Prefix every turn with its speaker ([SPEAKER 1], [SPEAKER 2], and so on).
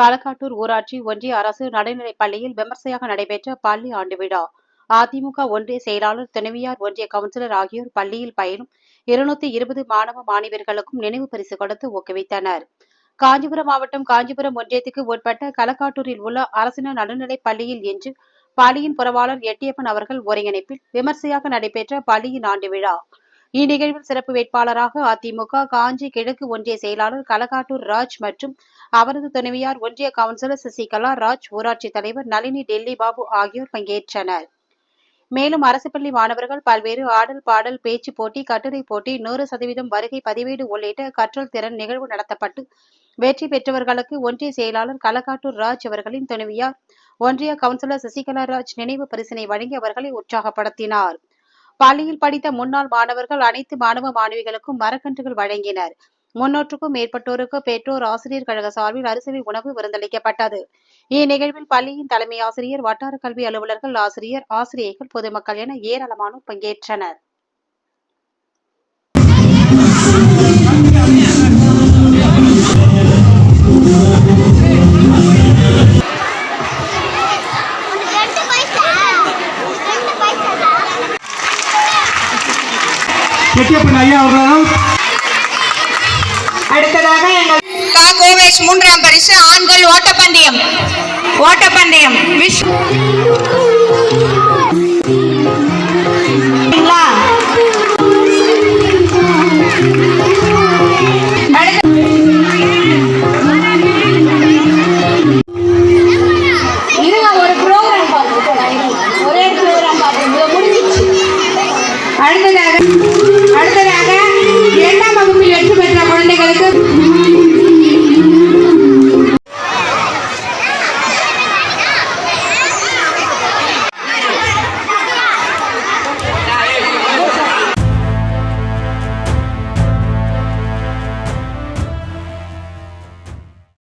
[SPEAKER 1] களக்காட்டூர் ஊராட்சி ஒன்றிய அரசு நடுநிலைப் பள்ளியில் விமர்சையாக நடைபெற்ற பள்ளி ஆண்டு விழா. அதிமுக ஒன்றிய செயலாளர் துணைவியார் ஒன்றிய கவுன்சிலர் ஆகியோர் பள்ளியில் பயிலும் இருநூத்தி இருபது மாணவ மாணவியர்களுக்கும் நினைவு பரிசு கொடுத்து ஊக்குவித்தனர். காஞ்சிபுரம் மாவட்டம் காஞ்சிபுரம் ஒன்றியத்துக்கு உட்பட்ட களக்காட்டூரில் உள்ள அரசினர் நடுநிலைப் பள்ளியில் இன்று பள்ளியின் புறவாளர் எட்டியப்பன் அவர்கள் ஒருங்கிணைப்பில் விமர்சையாக நடைபெற்ற பள்ளியின் ஆண்டு விழா. இந்நிகழ்வில் சிறப்பு வேட்பாளராக அதிமுக காஞ்சி கிழக்கு ஒன்றிய செயலாளர் கலகாட்டூர் ராஜ் மற்றும் அவரது துணைவியார் ஒன்றிய கவுன்சிலர் சசிகலா ராஜ் ஊராட்சி தலைவர் நளினி டெல்லி பாபு ஆகியோர் பங்கேற்றனர். மேலும் அரசு பள்ளி மாணவர்கள் பல்வேறு ஆடல் பாடல் பேச்சு போட்டி கட்டுரை போட்டி நூறு சதவீதம் வருகை பதிவேடு உள்ளிட்ட கற்றல் திறன் நிகழ்வு நடத்தப்பட்டு வெற்றி பெற்றவர்களுக்கு ஒன்றிய செயலாளர் கலகாட்டூர் ராஜ் அவர்களின் துணைவியார் ஒன்றிய கவுன்சிலர் சசிகலா ராஜ் நினைவு பரிசினை வழங்கி அவர்களை உற்சாகப்படுத்தினார். பள்ளியில் படித்த முன்னாள் மாணவர்கள் அனைத்து மாணவ மாணவிகளுக்கும் மரக்கன்றுகள் வழங்கினர். முன்னூற்றுக்கும் மேற்பட்டோருக்கு பெற்றோர் ஆசிரியர் கழக சார்பில் அரிசி உணவு விருந்தளிக்கப்பட்டது. இந்நிகழ்வில் பள்ளியின் தலைமை ஆசிரியர் வட்டார கல்வி அலுவலர்கள் ஆசிரியர் ஆசிரியர்கள் பொதுமக்கள் என ஏராளமானோர் பங்கேற்றனர்.
[SPEAKER 2] செட்டியப்பன் ஐயா அவர்களால்.
[SPEAKER 3] அடுத்ததாக எங்கள்
[SPEAKER 4] கோவேஷ் மூன்றாம் பரிசு ஆண்கள் ஓட்டப்பந்தயம். ஓட்டப்பந்தயம். விஷ்